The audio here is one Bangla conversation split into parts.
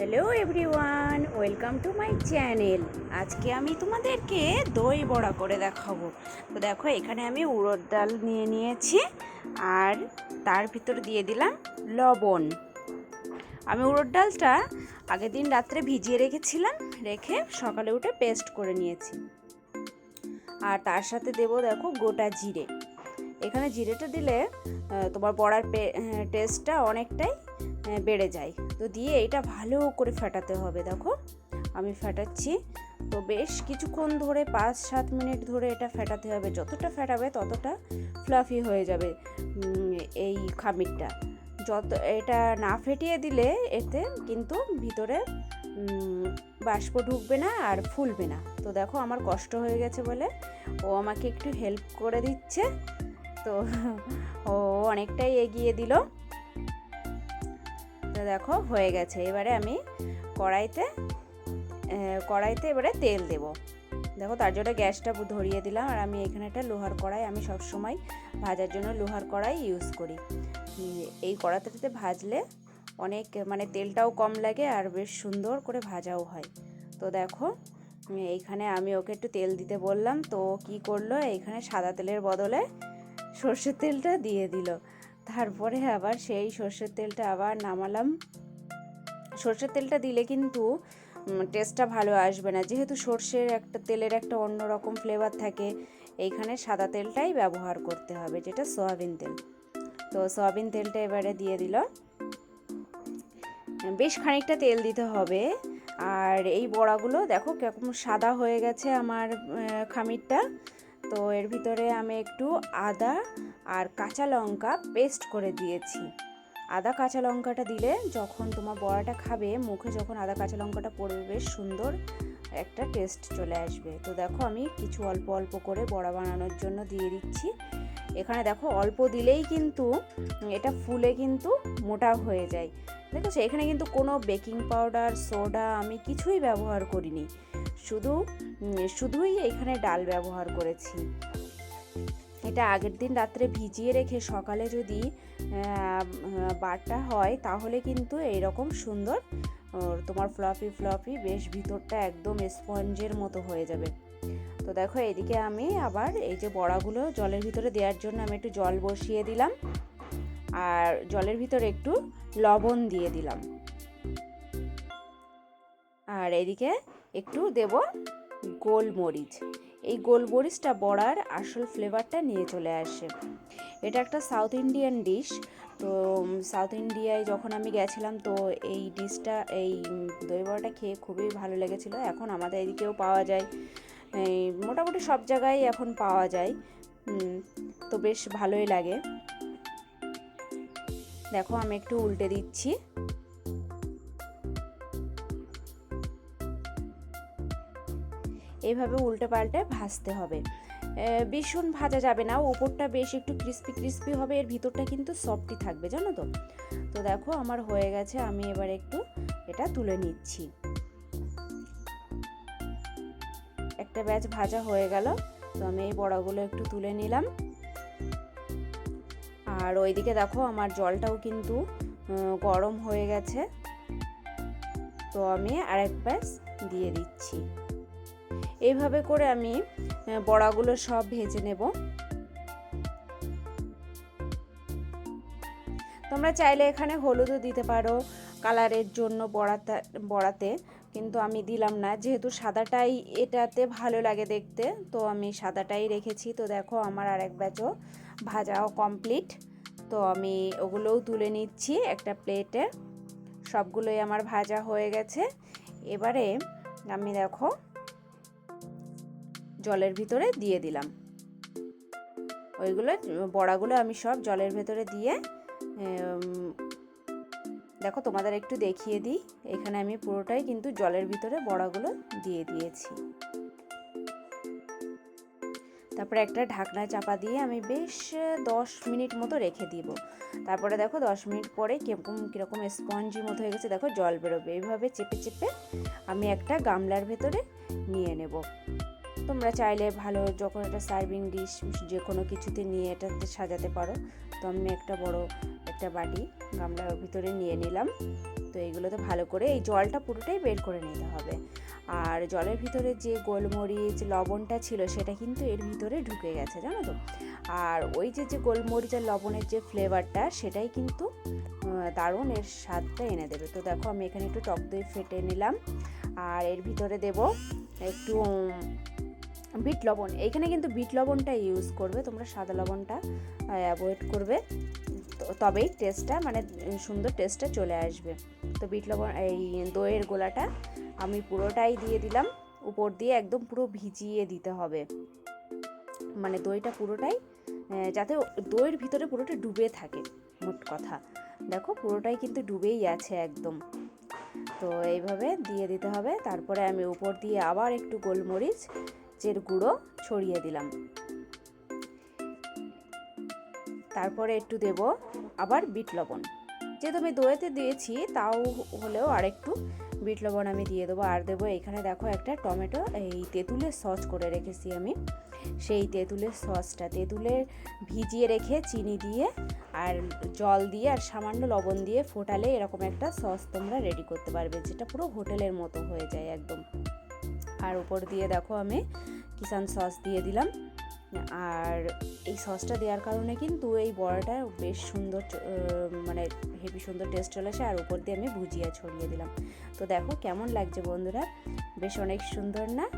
Hello everyone welcome to my channel আজকে আমি তোমাদেরকে দই বড়া করে দেখাবো। তো দেখো এখানে আমি উড়দ ডাল নিয়ে নিয়েছি আর তার ভিতর দিয়ে দিলাম লবণ। আমি উড়দ ডালটা আগের দিন রাত্রে ভিজিয়ে রেখেছিলাম রেখে সকালে উঠে পেস্ট করে নিয়েছি। আর তার সাথে দেবো দেখো গোটা জিরে। এখানে জিরেটা দিলে তোমার বড়ার টেস্টটা অনেকটাই আহ, বেড়ে যায়। তো দিয়ে এটা ভালো করে ফাটাতে হবে, দেখো। আমি ফাটাচ্ছি। তো বেশ কিছুক্ষণ ধরে পাঁচ সাত মিনিট ধরে এটা ফাটাতে হবে। যতটা ফাটাবে ততটা ফ্লাফি হয়ে যাবে এই খামিরটা। যত, এটা না ফেটিয়ে দিলে এতে কিন্তু ভিতরে বাষ্প ঢুকবে না আর ফুলবে না। তো দেখো আমার কষ্ট হয়ে গেছে বলে ও আমাকে একটু হেল্প করে দিচ্ছে। তো ও অনেকটাই এগিয়ে দিল। তো দেখো, হয়ে গেছে। এবারে আমি কড়াইতে কড়াইতে এবারে তেল দেব। দেখো, তার জন্য গ্যাসটা ধরিয়ে দিলাম। আর আমি এখানে একটা লোহার কড়াই আমি সব সময় ভাজার জন্য লোহার কড়াই ইউজ করি। এই কড়াইতে ভাজলে অনেক মানে তেলটাও কম লাগে আর বেশ সুন্দর করে ভাজাও হয়। তো দেখো এইখানে আমি ওকে একটু তেল দিতে বললাম। তো কি করল এইখানে সাদা তেলের বদলে সর্ষের তেলটা দিয়ে দিল। তারপরে আবার সেই সর্ষের তেলটা আবার নামালাম। সর্ষের তেলটা দিলে কিন্তু টেস্টটা ভালো আসবে না। যেহেতু সর্ষের একটা তেলের একটা অন্যরকম ফ্লেভার থাকে, এইখানে সাদা তেলটাই ব্যবহার করতে হবে, যেটা সয়াবিন তেল। তো সয়াবিন তেলটা এবারে দিয়ে দিল। বেশ খানিকটা তেল দিতে হবে। আর এই বড়াগুলো দেখো কেরকম সাদা হয়ে গেছে আমার খামিরটা। তো এর ভিতরে আমি একটু আদা আর কাঁচা লঙ্কা পেস্ট করে দিয়েছি। আদা কাঁচা লঙ্কাটা দিলে যখন তোমার বড়াটা খাবে, মুখে যখন আদা কাঁচা লঙ্কাটা পড়বে, বেশ সুন্দর একটা টেস্ট চলে আসবে। তো দেখো আমি কিছু অল্প অল্প করে বড়া বানানোর জন্য দিয়ে দিচ্ছি। এখানে দেখো অল্প দিলেই কিন্তু এটা ফুলে কিন্তু মোটা হয়ে যায়। দেখেছ এখানে কিন্তু কোনো বেকিং পাউডার, সোডা আমি কিছুই ব্যবহার করিনি। শুধু শুধুই এখানে ডাল ব্যবহার করেছি। এটা আগের দিন রাত্রে ভিজিয়ে রেখে সকালে যদি বাটা হয়, তাহলে কিন্তু এইরকম সুন্দর তোমার ফ্লফি ফ্লফি বেশ ভিতরটা একদম স্পঞ্জের মতো হয়ে যাবে। তো দেখো, এদিকে আমি আবার এই যে বড়াগুলো জলের ভিতরে দেওয়ার জন্য আমি একটু জল বসিয়ে দিলাম। আর জলের ভিতরে একটু লবণ দিয়ে দিলাম। আর এদিকে একটু দেব গোলমরিচ। এই গোলমরিচটা বড়ার আসল ফ্লেভারটা নিয়ে চলে আসে। এটা একটা সাউথ ইন্ডিয়ান ডিশ, তো সাউথ ইন্ডিয়ায় যখন আমি গেছিলাম, তো এই ডিশটা, এই দই বড়াটা খেয়ে খুবই ভালো লেগেছিলো। এখন আমাদের এদিকেও পাওয়া যায়। মোটামুটি সব জায়গায় এখন পাওয়া যায়। তো বেশ ভালোই লাগে। দেখো আমি একটু উল্টে দিচ্ছি। এইভাবে উল্টে পাল্টে ভাজতে হবে। ভীষণ ভাজা যাবে না, ওপরটা বেশ একটু ক্রিস্পি ক্রিস্পি হবে, এর ভিতরটা কিন্তু সফটই থাকবে, জানো তো? তো দেখো আমার হয়ে গেছে, আমি এবার একটু এটা তুলে নিচ্ছি। একটা ব্যাচ ভাজা হয়ে গেল, তো আমি এই বড়াগুলো একটু তুলে নিলাম। আর ওইদিকে দেখো আমার জলটাও কিন্তু গরম হয়ে গেছে। তো আমি আরেক প্যাস দিয়ে দিচ্ছি। এইভাবে করে আমি বড়াগুলো সব ভেজে নেব। তোমরা চাইলে এখানে হলুদও দিতে পারো কালারের জন্য বড়াতে বড়াতে, কিন্তু আমি দিলাম না। যেহেতু সাদাটাই এটাতে ভালো লাগে দেখতে, তো আমি সাদাটাই রেখেছি। তো দেখো আমার আরেক ব্যাচও ভাজাও কমপ্লিট তো আমি ওগুলোও তুলে নিচ্ছি একটা প্লেটে সবগুলোই আমার ভাজা হয়ে গেছে। এবারে আমি দেখো জলের ভিতরে দিয়ে দিলাম। ওইগুলো, বড়াগুলো আমি সব জলের ভেতরে দিয়ে দেখো, তোমাদের একটু দেখিয়ে দিই। এখানে আমি পুরোটাই কিন্তু জলের ভিতরে বড়াগুলো দিয়ে দিয়েছি। তারপরে একটা ঢাকনা চাপা দিয়ে আমি বেশ, দশ মিনিট মতো রেখে দিব। তারপরে দেখো, দশ মিনিট পরে কীরকম কীরকম স্পঞ্জি মতো হয়ে গেছে, দেখো, জল বেরোবে। এইভাবে চেপে চেপে আমি একটা গামলার ভেতরে নিয়ে নেব। তোমরা চাইলে ভালো যখন একটা সার্ভিং ডিশ যে কোনো কিছুতে নিয়ে এটাতে সাজাতে পারো। তো আমি একটা বড় একটা বাটি গামলার ভিতরে নিয়ে নিলাম। তো এইগুলোতে ভালো করে এই জলটা পুরোটাই বের করে নিতে হবে। আর জলের ভিতরে যে গোলমরিচ, লবণটা ছিল সেটা কিন্তু এর ভিতরে ঢুকে গেছে, জানো তো? আর ওই যে যে গোলমরিচ আর লবণের যে ফ্লেভারটা সেটাই কিন্তু দারুণ এর স্বাদটা এনে দেবে। তো দেখো আমি এখানে একটু টক দই ফেটে নিলাম। আর এর ভিতরে দেব একটু বিট লবণ। এইখানে কিন্তু বিট লবণটা ইউজ করবে, তোমরা সাদা লবণটা অ্যাভয়েড করবে। তবেই টেস্টটা মানে সুন্দর টেস্টটা চলে আসবে। তো বিট লবণ, এই দইয়ের গোলাটা আমি পুরোটাই দিয়ে দিলাম। উপর দিয়ে একদম পুরো ভিজিয়ে দিতে হবে। মানে দইটা পুরোটাই যাতে দইয়ের ভিতরে পুরোটা ডুবে থাকে, মোট কথা। দেখো, পুরোটাই কিন্তু ডুবেই আছে একদম। তো এইভাবে দিয়ে দিতে হবে। তারপরে আমি উপর দিয়ে আবার একটু গোলমরিচ চের গুঁড়ো ছড়িয়ে দিলাম। তারপরে একটু দেব আবার বিট লবণ। যেহেতু আমি দইতে দিয়েছি, তাও হলেও আরেকটু বিট লবণ আমি দিয়ে দেবো। আর দেবো এখানে দেখো একটা টমেটো, এই তেঁতুলের সস করে রেখেছি আমি। সেই তেঁতুলের সসটা, তেঁতুলের ভিজিয়ে রেখে চিনি দিয়ে আর জল দিয়ে আর সামান্য লবণ দিয়ে ফোটালে এরকম একটা সস তোমরা রেডি করতে পারবে, যেটা পুরো হোটেলের মতো হয়ে যায় একদম। আর উপর দিয়ে দেখো আমি কিষান সস দিয়ে দিলাম। আর এই সসটা দেওয়ার কারণে কিন্তু এই বড়াটা বেশ সুন্দর মানে হেভি সুন্দর টেস্ট চলে আসে। আর উপর দিয়ে আমি ভুজিয়া ছড়িয়ে দিলাম। তো দেখো কেমন লাগছে বন্ধুরা? বেশ অনেক সুন্দর না?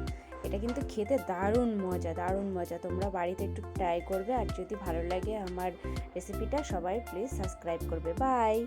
এটা কিন্তু খেতে দারুণ মজা দারুণ মজা। তোমরা বাড়িতে একটু ট্রাই করবে। আর যদি ভালো লাগে আমার রেসিপিটা সবাই প্লিজ সাবস্ক্রাইব করবে। বাই